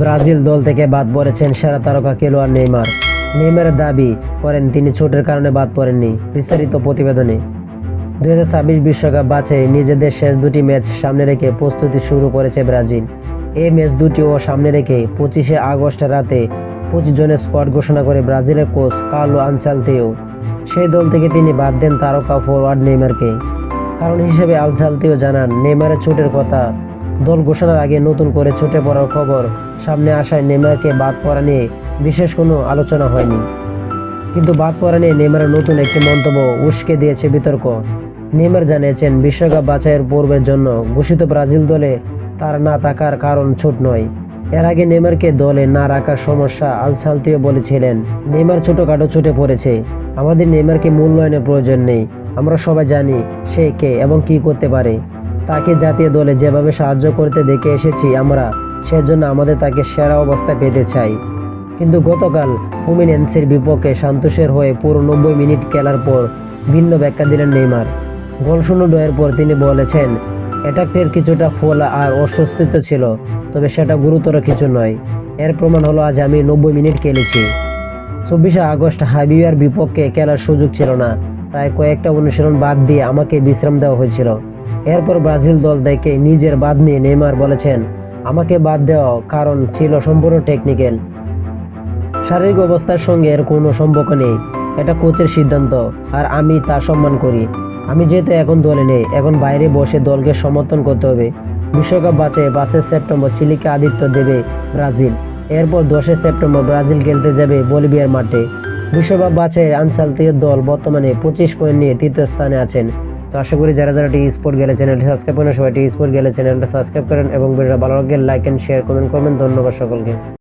Brazil দল থেকে বাদ পড়েছেন সেরা তারকা খেলোয়াড় নেইমার। নেইমারের দাবি করেন তিনি চোটের কারণে বাদ পড়েননি বিস্তারিত প্রতিবেদনে। ছাব্বিশ বিশ্বকাপ বাছে নিজেদের শেষ দুটি ম্যাচ সামনে রেখে প্রস্তুতি শুরু করেছে ব্রাজিল। এই ম্যাচ দুটিও সামনে রেখে পঁচিশে আগস্ট রাতে পঁচিশ জনের স্কোয়াড ঘোষণা করে ব্রাজিলের কোচ কার্লো আনসালতেও। সেই দল থেকে তিনি বাদ দেন তারকা ফরওয়ার্ড নেইমারকে। কারণ হিসেবে আলসালতেও জানান, নেইমারের চোটের কথা দল ঘোষণার আগে নতুন করে ছুটে পড়ার খবর সামনে আসায় নেমারকে বাদ পড়া নিয়ে বিশেষ কোনো আলোচনা হয়নি। কিন্তু বাদ পড়া নিয়ে নেইমারের নতুন একটি মন্তব্য উস্কে দিয়েছে বিতর্ক। নেমার জানিয়েছেন, বিশ্বকাপ বাছাইয়ের পূর্বের জন্য ঘোষিত ব্রাজিল দলে তার না থাকার কারণ ছোট নয়। এর আগে নেমারকে দলে না রাখার সমস্যা আলসালতিও বলেছিলেন, নেইমার ছোটখাটো ছুটে পড়েছে। আমাদের নেমারকে মূল্যায়নের প্রয়োজন নেই। আমরা সবাই জানি সে কে এবং কি করতে পারে। তাকে জাতীয় দলে যেভাবে সাহায্য করতে দেখে এসেছি আমরা, সেজন্য আমাদের তাকে সেরা অবস্থা পেতে চাই। কিন্তু গতকাল ফুমিনেন্সের বিপক্ষে সান্তোষের হয়ে পুরো নব্বই মিনিট খেলার পর ভিন্ন ব্যাখ্যা দিলেন নেইমার। গোল শূন্য ডয়ের পর তিনি বলেছেন, অ্যাটাকের কিছুটা ফোলা আর অস্বস্তিত্ব ছিল, তবে সেটা গুরুতর কিছু নয়। এর প্রমাণ হলো আজ আমি নব্বই মিনিট খেলেছি। চব্বিশে আগস্ট হাবিয়ার বিপক্ষে খেলার সুযোগ ছিল না, তাই কয়েকটা অনুশীলন বাদ দিয়ে আমাকে বিশ্রাম দেওয়া হয়েছিল। এরপর ব্রাজিল দল দেখে নিজের বাদ নিয়ে নেইমার বলেছেন, আমাকে বাদ দেওয়া কারণ ছিল সম্পূর্ণ টেকনিক্যাল শারীরিক অবস্থার সঙ্গে এর কোনো সম্পর্ক নেই। এটা কোচের সিদ্ধান্ত, আর আমি তা সম্মান করি। আমি যেহেতু এখন দলে নেই, এখন বাইরে বসে দলকে সমর্থন করতে হবে। বিশ্বকাপ বাঁচে পাঁচই সেপ্টেম্বর চিলিকে আদিত্য দেবে ব্রাজিল। এরপর দশই সেপ্টেম্বর ব্রাজিল খেলতে যাবে বলিভিয়ার মাঠে। বিশ্বকাপ বাঁচে আনসালতীয় দল বর্তমানে পঁচিশ পয়েন্ট নিয়ে তৃতীয় স্থানে আছেন। তো আশা করি যারা যারা টি স্পোর্ট গেলে চ্যানেলটি সাবস্ক্রাইব করেন, সবাই টি স্পোর্ট গেলে চ্যানেলটা সাবস্ক্রাইব করেন এবং ভিডিওটা ভালো লাগলে লাইক অ্যান্ড শেয়ার কমেন্ট করবেন ধন্যবাদ সকলকে।